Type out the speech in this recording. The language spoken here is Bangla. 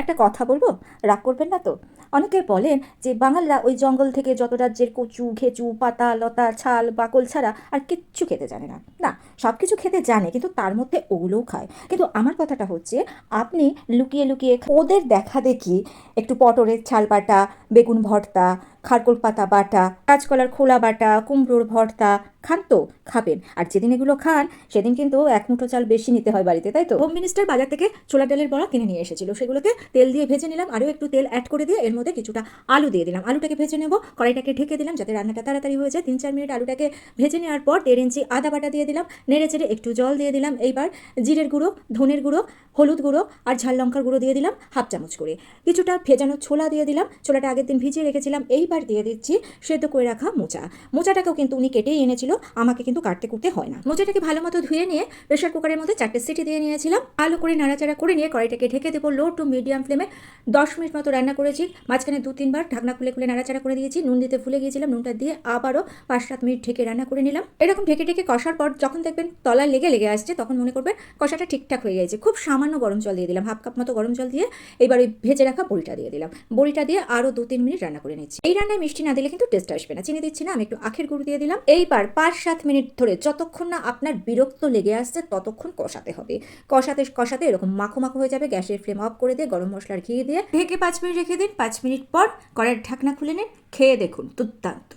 একটা কথা বলব? রাগ করবেন না তো? অনেকে বলেন যে বাঙালরা ওই জঙ্গল থেকে যত রাজ্যের কচু ঘেঁচু পাতা, লতা, ছাল, বাকল ছাড়া আর কিচ্ছু খেতে জানে না। না সব কিছু খেতে জানে কিন্তু তার মধ্যে ওগুলোও খায়। কিন্তু আমার কথাটা হচ্ছে, আপনি লুকিয়ে লুকিয়ে ওদের দেখা দেখি একটু পটরের ছাল পাটা বেগুন ভর্তা খারকোল পাতা বাটা, কাঁচকলার খোলা বাটা, কুমড়োর ভর্তা খান তো, খাবেন। আর যেদিন এগুলো খান, সেদিন কিন্তু এক মুঠো চাল বেশি নিতে হয় বাড়িতে, তাই তো? হোম মিনিস্টার বাজার থেকে ছোলা ডালের বড়া কিনে নিয়ে এসেছিল। সেগুলোকে তেল দিয়ে ভেজে নিলাম, আরও একটু তেল অ্যাড করে দিয়ে এর মধ্যে কিছুটা আলু দিয়ে দিলাম। আলুটাকে ভেজে নেব, কড়াইটাকে ঢেকে দিলাম যাতে রান্নাটা তাড়াতাড়ি হয়ে যায়। তিন চার মিনিট আলুটাকে ভেজে নেওয়ার পর দেড় ইঞ্চি আদা বাটা দিয়ে দিলাম। নেড়ে চেড়ে একটু জল দিয়ে দিলাম। এইবার জিরের গুঁড়ো, ধনের গুঁড়ো হলুদ গুঁড়ো আর ঝাল লঙ্কার গুঁড়ো দিয়ে দিলাম হাফ চামচ করে। কিছুটা ভেজানো ছোলা দিয়ে দিলাম। ছোলাটা আগের দিন ভিজিয়ে রেখেছিলাম। এইবার দিয়ে দিচ্ছি সেদ্ধ করে রাখা মোচা। মোচাটাকেও কিন্তু উনি কেটেই এনেছিল। আমাকে কিন্তু কাটতে কুটতে হয় না। মোচাটাকে ভালো মতো ধুয়ে নিয়ে প্রেশার কুকারের মধ্যে চারটে সিটি দিয়ে নিয়েছিলাম। ভালো করে নাড়াচাড়া করে নিয়ে কড়াইটাকে ঢেকে দেবো লো টু মিডিয়াম ফ্লেমে। দশ মিনিট মতো রান্না করেছি। মাঝখানে দু, তিনবার ঢাকনা খুলে খুলে নাড়াচাড়া করে দিয়েছি। নুন দিতে ভুলে গিয়েছিলাম। নুনটা দিয়ে আবারও পাঁচ, সাত মিনিট ঢেকে রান্না করে নিলাম। এরকম ঢেকে ঢেকে কষার পর যখন দেখবেন তলা লেগে লেগে আসছে, তখন মনে করবেন কষাটা ঠিকঠাক হয়ে গেছে। খুব সামান্য গরম জল দিয়ে দিলাম, হাফ কাপ মতো গরম জল দিয়ে এবার ওই ভেজে রাখা বড়িটা দিয়ে দিলাম। বড়িটা দিয়ে আরও দু তিন মিনিট রান্না করে নিচ্ছি। এই রান্নায় মিষ্টি না দিলে কিন্তু টেস্ট আসবে না। চিনি দিচ্ছি না, আমি একটু আখের গুঁড়ো দিয়ে দিলাম। এইবার পাঁচ সাত মিনিট ধরে যতক্ষণ না আপনার বিরক্ত লেগে আসছে ততক্ষণ কষাতে হবে। কষাতে কষাতে এরকম মাখো মাখো হয়ে যাবে, গ্যাসের ফ্লেম অফ করে দিয়ে গরম মশলার ঘি দিয়ে ঢেকে পাঁচ মিনিট রেখে দিন। পাঁচ মিনিট পর কড়াইয়ের ঢাকনা খুলে নিন, খেয়ে দেখুন দুর্দান্ত।